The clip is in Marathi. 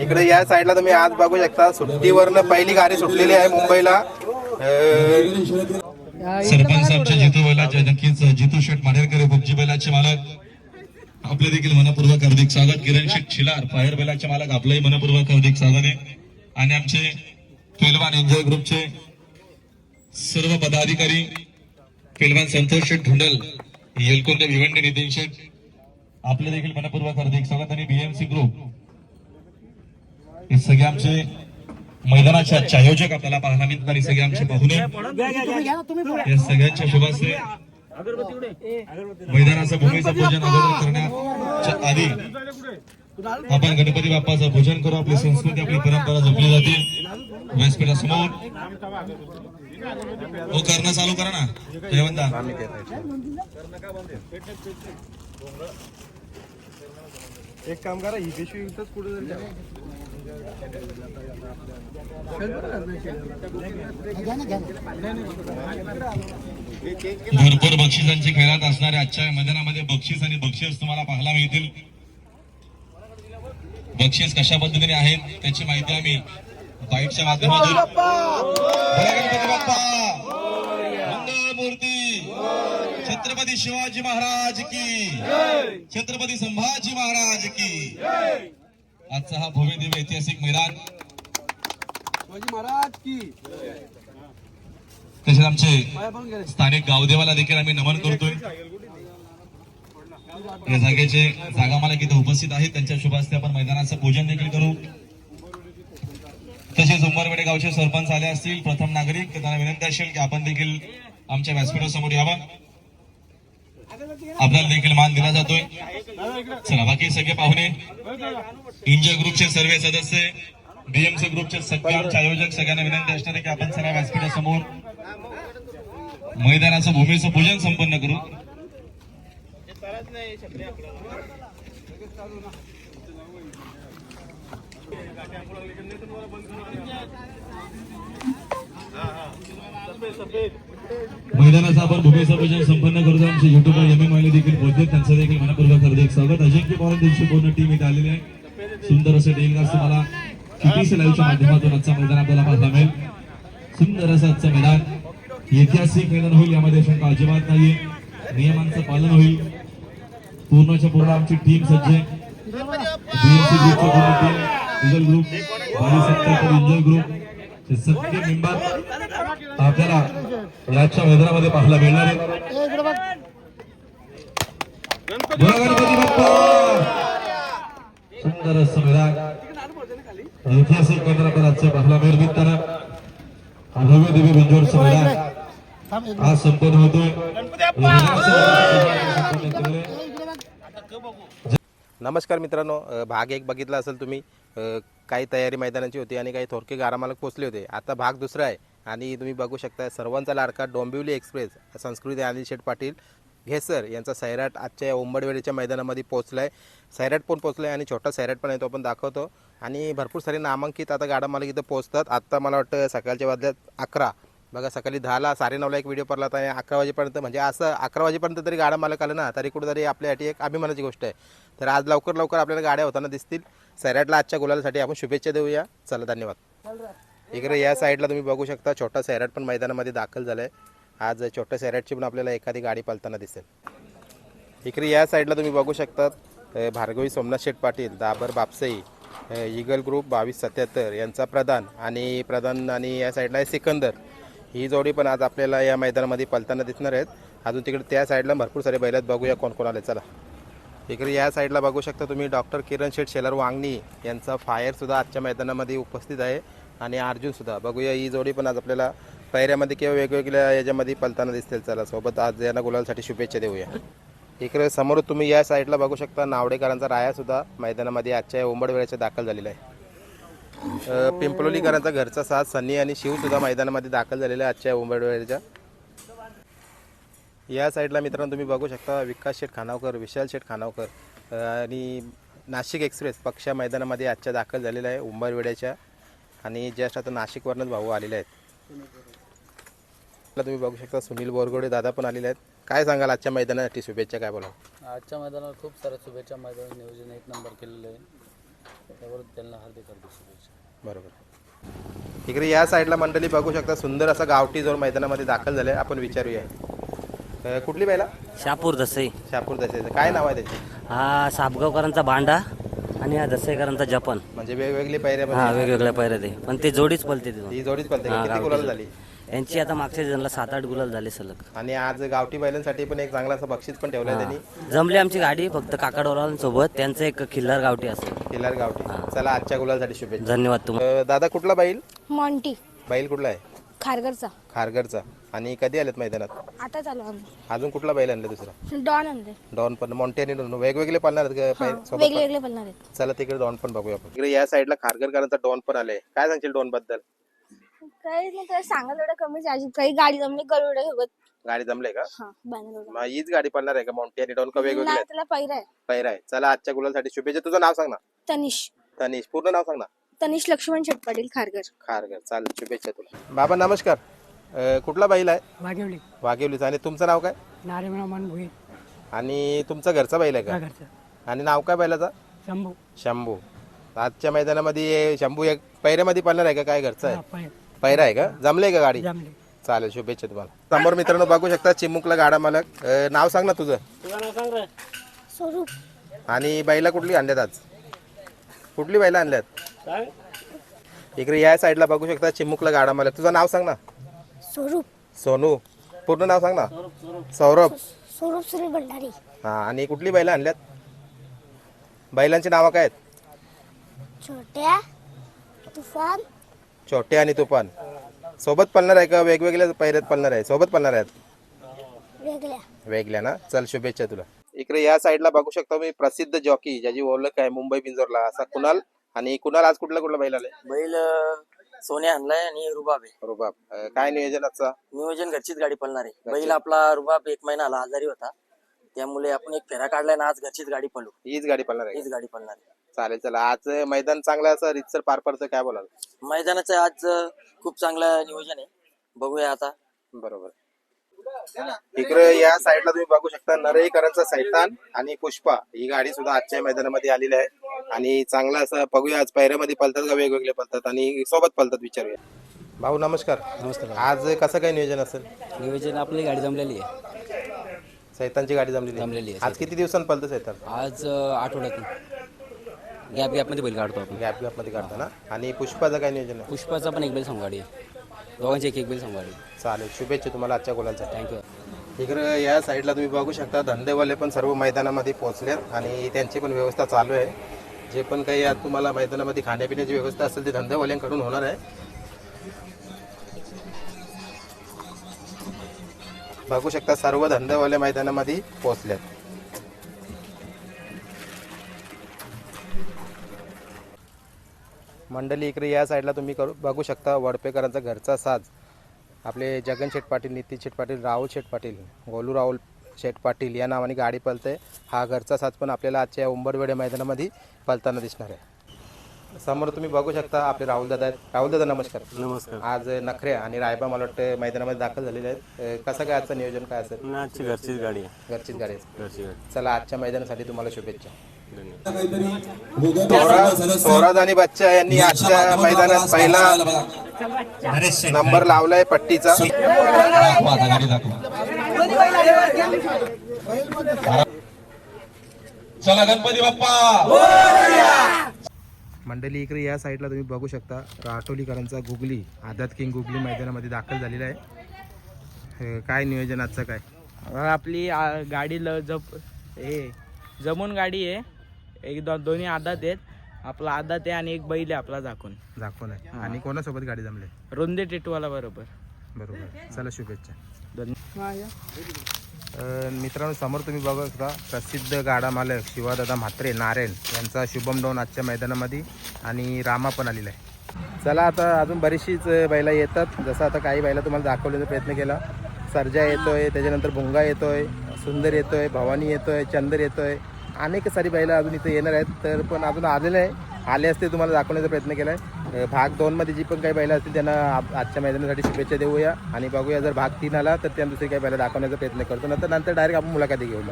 इकडे या साईडला तुम्ही आज बघू शकता सुट्टीवरनं पहिली गाडी सुटलेली आहे मुंबईला. सरपंच साहेबच्या जितू बैलाचे नक्कीच जितू शेठ मानेरकर बुबजी बैलाचे मालक. आपले देखील मनपूर्वक हार्दिक स्वागत. किरण शेठ शिलार फायर बैलाचे मालक आपलंही मनपूर्वक हार्दिक स्वागत आहे. आणि आमचे पेलवान एन्जॉय ग्रुपचे सर्व पदाधिकारी पेलवान संतोष शेठ धुंडल येलकोंडे भिवंडी नितीन शेठ आपले देखील मनपूर्वक हार्दिक स्वागत आणि बीएमसी ग्रुप हे सगळे आमचे मैदानाचे आजचे आयोजक आपल्याला पाहायला मिळतात आणि सगळे आमचे पाहुणे. या सगळ्यांच्या शुभासे मैदानाचं भूमीचं पूजन अगोदर करण्याच्या आधी आपण गणपती बाप्पाचं पूजन करू. आपली संस्कृती आपली परंपरा जपली जाते. व्यासपीठासमोर. हो करणं चालू करा ना. जयवंता एक काम करा ही पिशवी इथंच कुठे भरपूर बक्षिसांची खैरात असणाऱ्या आजच्या मैदानामध्ये बक्षीस आणि बक्षीस तुम्हाला पाहायला मिळतील. बक्षीस कशा पद्धतीने आहेत त्याची माहिती आम्ही बाईटच्या माध्यमातून. जय गणपती बाप्पा! मंगळमूर्ती छत्रपती शिवाजी महाराज की छत्रपती संभाजी महाराज की. आजचा हा भव्य दिव्य ऐतिहासिक मैदान. महाराज की. तसेच आमचे स्थानिक गावदेवाला देखील आम्ही नमन करतोय. या जागेचे जागा मला इथे उपस्थित आहेत. त्यांच्या शुभ हस्ते आपण मैदानाचं पूजन देखील करू. तसेच उंबरवेडे गावचे सरपंच आले असतील प्रथम नागरिक तर त्यांना विनंती असेल की आपण देखील आमच्या व्यासपीठासमोर यावा. आपल्याला देखील मान दिला जातोय. चला बाकी सगळे पाहुणे. इंजॉय ग्रुपचे सर्व सदस्य बीएमसी ग्रुपचे सगळ्यांचे आयोजक सगळ्यांना विनंती असणार आहे की आपण सर्व व्यासपीठासमोर मैदानाचं भूमीचं पूजन संपन्न करू. मैदानाचं आपण भूमीचं पूजन संपन्न करतो. आमचे युट्यूबर एम एम देखील पोहोचले त्यांचं देखील मनपूर्वक हार्दिक स्वागत. अजिंक्य पवार त्यांची पूर्ण टीम इथे आलेली आहे. सुंदर असं डेलगास तुम्हाला कितीस लाईव्हच्या माध्यमातून आजचा मैदान आपल्याला पाहायला मिळेल. सुंदर असं आजचं मैदान. ऐतिहासिक मैदान होईल. यामध्ये शंका अजिबात नाहीये. नियमांचं पालन होईल. पूर्णच्या पूर्ण आमची टीम सज्ज आहे. इगल ग्रुप बारी सत्तर एन्जॉय ग्रुप हे सगळे मेंबर आपल्याला याच्या मैदानामध्ये पाहायला मिळणार आहे गणपती बाप्पा! सुंदर असं मैदान. ऐतिहासिक मैदान आपल्याला आजचं पाहायला मिळेल मित्रांनो. हा भव्य देवी बिंजोरचं मैदान. आज संपन्न होतोय. केलेलं आहे. नमस्कार मित्रांनो भाग एक बघितला असेल तुम्ही. काही तयारी मैदानाची होती आणि काही थोरके गारामालक पोचले होते. आता भाग दुसरा आहे आणि तुम्ही बघू शकता सर्वांचा लाडका डोंबिवली एक्सप्रेस संस्कृती अनिल शेठ पाटील. घेसर यांचा सैराट आजच्या या उंबडवेळीच्या मैदानामध्ये पोहोचला आहे सैराट पण पोहोचला आहे आणि छोटा सैराट पण आहे तो आपण दाखवतो. आणि भरपूर सारे नामांकित आता गाडा मालक इथं पोहोचतात आत्ता मला वाटतं सकाळच्या वाजल्यात अकरा. बघा सकाळी दहाला साडेनऊला एक व्हिडिओ पडला होता आणि अकरा वाजेपर्यंत म्हणजे असं अकरा वाजेपर्यंत तरी गाड्या मालक आलं ना तरी कुठेतरी आपल्यासाठी एक अभिमानाची गोष्ट आहे. तर आज लवकर लवकर आपल्याला गाड्या होताना दिसतील. सैराटला आजच्या गुलालासाठी आपण शुभेच्छा देऊया. चला धन्यवाद. इकडे या साईडला तुम्ही बघू शकता छोटा सैराट पण मैदानामध्ये दाखल झाला आहे आज छोट्या सैराटची पण आपल्याला एखादी गाडी पालताना दिसेल. इकडे या साईडला तुम्ही बघू शकतात भार्गवी सोमनाथ शेठ पाटील दाबर बापसई ईगल ग्रुप बावीस सत्याहत्तर यांचा प्रधान आणि प्रधान आणि या साईडला आहे सिकंदर. ही जोडी पण आज आपल्याला या मैदानामध्ये पलताना दिसणार आहेत. अजून तिकडे त्या साईडला भरपूर सारे बैल आहेत. बघूया कोण कोण आले. चला. इकडे या साईडला बघू शकता तुम्ही डॉक्टर किरण शेठ शेलर वांगणी यांचा फायरसुद्धा आजच्या मैदानामध्ये उपस्थित आहे. आणि अर्जुनसुद्धा बघूया ही जोडी पण आज आपल्याला पायऱ्यामध्ये किंवा वेगवेगळ्या याच्यामध्ये पलताना दिसतील चला सोबत आज यांना गुलालसाठी शुभेच्छा देऊया. इकडे समोर तुम्ही या साईडला बघू शकता नावडेकरांचा रायासुद्धा मैदानामध्ये आजच्या उंबड वेळेच्या दाखल झालेला आहे. पिंपलोलीकरांचा घरचा साथ सन्नी आणि शिवसुद्धा मैदानामध्ये दाखल झालेला आहे आजच्या उंबरवेळच्या या साईडला मित्रांनो तुम्ही बघू शकता विकास शेठ खानावकर विशाल शेठ खानावकर आणि नाशिक एक्सप्रेस पक्षा मैदानामध्ये आजच्या दाखल झालेला आहे उंबरवेड्याच्या. आणि जस्ट आता नाशिकवरनंच भाऊ आलेले आहेत. तुम्ही बघू शकता सुनील बोरगोडे दादा पण आलेले आहेत. काय सांगाल आजच्या मैदानासाठी शुभेच्छा काय बोला आजच्या मैदानावर खूप साऱ्या शुभेच्छा मैदान नियोजन एक नंबर केलेलं आहे. त्यावर त्यांना हार्दिक हार्दिक शुभेच्छा. बरोबर. इकडे या साईडला मंडळी बघू शकता सुंदर असा गावठी जोर मैदानामध्ये दाखल झाले आपण विचारूया. अ, कुठली बैला शापूर दसई. शापूर दशेचं काय नाव आहे त्याचे? हा सापगावकरांचा भांडा आणि हा दसईकरांचा जपान. म्हणजे वेगवेगळी हा पायऱ्यामध्ये वेगवेगळ्या पैरे ते. पण ते जोडीच पलते तिथून. ही जोडीच पलते? हा, किती गावठी गुलाल जोडी. झाली? यांची आता मागच्या सीझनला सात आठ गुलाल झाले सलग. आणि आज गावठी बैलांसाठी पण एक चांगला असं बक्षीस पण ठेवलंय त्यांनी. जमली आमची गाडी फक्त काकाडोरांसोबत त्यांचं एक खिल्लार गावठी असेल किल्लार गावठी. चला आजच्या गुलालसाठी शुभेच्छा. धन्यवाद तुम्हाला. अ, दादा कुठला बैल? मॉन्टी. बैल कुठला आहे? खारघरचा. खारघरचा. आणि कधी आलेत मैदानात? आता चालू आम्ही अजून कुठला बैल आणला दुसरा? डॉन आणले. डॉन पण मोंटे आणि डॉन. वेगवेगळे पाळणार आहेत का पाय- सोबत वेगळे वेगळे बनणार आहेत. चला तिकडे डॉन पण बघूया आपण. इकडे या साईडला खारघरकरांचा डॉन पण आलाय. काय सांगशील डॉनबद्दल काही नाही काही सांगाल एवढं कमी चार्जेस काही गाडी जमली गरुडे सोबत गाडी जमले का? हा बॅनर मग हीच गाडी पडणार आहे का? आणि डॉन का वेगवेगळे नाही आहेत? त्याला पहिला आहे. पहिरा आहे. चला आजच्या गुलासाठी शुभेच्छा. तुझं नाव सांग ना. तनिष. तनिष. पूर्ण नाव सांग ना. तनिष लक्ष्मण शेटपाटील खारघर. खारघर. चालेल शुभेच्छा तुला. बाबा नमस्कार. अ, कुठला बैल आहे? वाघेवली. वाघेवलीचा. आणि तुमचं नाव काय? नारेमणा मान भुई आणि तुमचा घरचा बैल आहे का? घरचं. आणि नाव काय बैलाचा? शंभू. शंभू. आजच्या मैदानामध्ये शंभू एक पैऱ्यामध्ये पडणार आहे का? काय घरचं आहे? पै पैरा आहे का? जमले का गाडी? जमले चालेल शुभेच्छा तुम्हाला. समोर मित्रांनो बघू शकता चिमुकला गाडा मालक. अ, नाव सांग ना तुझं. स्वरूप. आणि बैला कुठली आणल्यात आज? कुठली बैला आणल्यात? इकडे या साईडला बघू शकता चिमुकला गाडा मालक. तुझं नाव सांग ना. स्वरूप. सोनू. पूर्ण नाव सांग ना. सौरभ. स्वरूप सुनील भंडारी. हा आणि कुठली बैला आणल्यात? बैलांची नावं काय आहेत? छोट्या तुफान छोटे आणि तुफान. सोबत पळणार आहे का? वेगवेगळ्या पैऱ्यात पळणार आहे. सोबत पळणार आहेत? वेगळ्या. ना? चल शुभेच्छा तुला. इकडे या साईडला बघू शकतो मी प्रसिद्ध जॉकी ज्याची ओळख आहे मुंबई पिंजोरला असा कुणाल आणि कुणाल आज कुठला कुठला बैल आलाय बैल अं, सोन्या आणलाय आणि रुबाब आहे. रुबाब. अं, काय नियोजन आजचा नियोजन घरचीच गाडी पळणार आहे. बैल आपला रुबाब एक महिना आला आजारी होता. त्यामुळे आपण एक फेरा काढलाय ना आज घरचीच गाडी पळू. हीच गाडी पळणार आहे हीच गाडी पळणार आहे. चालेल चला. आज मैदान चांगलं असं रितसर पार पडतं काय बोलाल? मैदानाचं आज अं, खूप चांगलं नियोजन आहे. बघूया आता. बरोबर. इकडे या साईडला तुम्ही बघू शकता नरेकरांचा सैतान आणि पुष्पा ही गाडी सुद्धा आजच्या मैदानामध्ये आलेली आहे. आणि चांगला असं बघूया आज पैऱ्यामध्ये पलतात का वेगवेगळे पलतात आणि सोबत पलतात विचारूया. भाऊ नमस्कार. नमस्कार. आज कसं काय नियोजन असेल? नियोजन आपली गाडी जमलेली आहे. सैतानची गाडी जमलेली जमलेली आहे आज किती दिवसांत पलतं सैतान? आज अं, आठवड्यातून. गॅप गॅपमध्ये बैल काढतो आपण. गॅप गॅपमध्ये काढता ना? आणि पुष्पाचं काय नियोजन आहे? पुष्पाचा पण एक बैल सांगू गाडी आहे. दोघांची एक एक बैल सांगू गाडी चालेल शुभेच्छा तुम्हाला आजच्या गोलांसाठी. थँक्यू इकडे या साईडला तुम्ही बघू शकता धंदेवाले पण सर्व मैदानामध्ये पोहोचलेत आणि त्यांची पण व्यवस्था चालू आहे. जे पण काही आज तुम्हाला मैदानामध्ये खाण्यापिण्याची व्यवस्था असेल ती धंदेवाल्यांकडून होणार आहे. बघू शकता सर्व धंदेवाले मैदानामध्ये पोहोचल्यात मंडळी इकडे या साईडला तुम्ही करू बघू शकता वडपेकरांचा घरचा साज. आपले जगन शेठ पाटील नितीन शेठ पाटील राहुल शेठ पाटील गोलू राहुल शेठ पाटील या नावाने गाडी पलते. हा घरचा साज पण आपल्याला आजच्या उंबरवेडे मैदानामध्ये पलताना दिसणार आहे. समोर तुम्ही बघू शकता आपले राहुल दादा आहेत. राहुल दादा नमस्कार. नमस्कार. आज नखरे आणि रायबा मला वाटतं मैदानामध्ये दाखल झालेले आहेत. अं, कसं काय आजचं नियोजन काय असेल? आजची घरचीच गाडी आहे. घरचीच गाडी आहे. घरची गाडी. चला आजच्या मैदानासाठी तुम्हाला शुभेच्छा. स्वरा- स्वराज आणि बच्चा यांनी आजच्या मैदानात पहिला नंबर लावलाय पट्टीचा. चला गणपती बाप्पा. मंडळी इकडे या साईडला तुम्ही बघू शकता राठोलीकरांचा गुगली आझाद किंग गुगली मैदानामध्ये दाखल झालेला आहे. काय नियोजन आजचं काय? आपली गाडी ल जप हे जमून गाडी आहे. एक दो दोन्ही आदात आहेत. आपला आदात आहे आणि एक बैल आहे आपला झाकून. दाखवून आहे. आणि कोणासोबत गाडी जमले? रुंदे टेटूवाला बरोबर. बरोबर. चला शुभेच्छा. धन्यवाद मित्रांनो समोर तुम्ही बघू शकता प्रसिद्ध गाडा मालक शिवादादा म्हात्रे नारायण यांचा शुभम डोन आजच्या मैदानामध्ये आणि रामा पण आलेला आहे. चला आता अजून बरीचशीच बैला येतात. जसं आता काही बैला तुम्हाला दाखवण्याचा प्रयत्न केला. सर्जा येतोय त्याच्यानंतर भुंगा येतोय सुंदर येतोय भवानी येतोय चंदर येतोय. अनेक सारी बैला अजून इथे येणार आहेत तर पण अजून आलेले आहे. आले असते तुम्हाला दाखवण्याचा प्रयत्न केला आहे भाग दोनमध्ये जी पण काही बैलं असतील त्यांना आजच्या मैदानासाठी शुभेच्छा देऊया. आणि बघूया जर भाग तीन आला तर त्यांना दुसरी काही बैला दाखवण्याचा प्रयत्न करतो. नंतर नंतर डायरेक्ट आपण मुलाखती घेऊ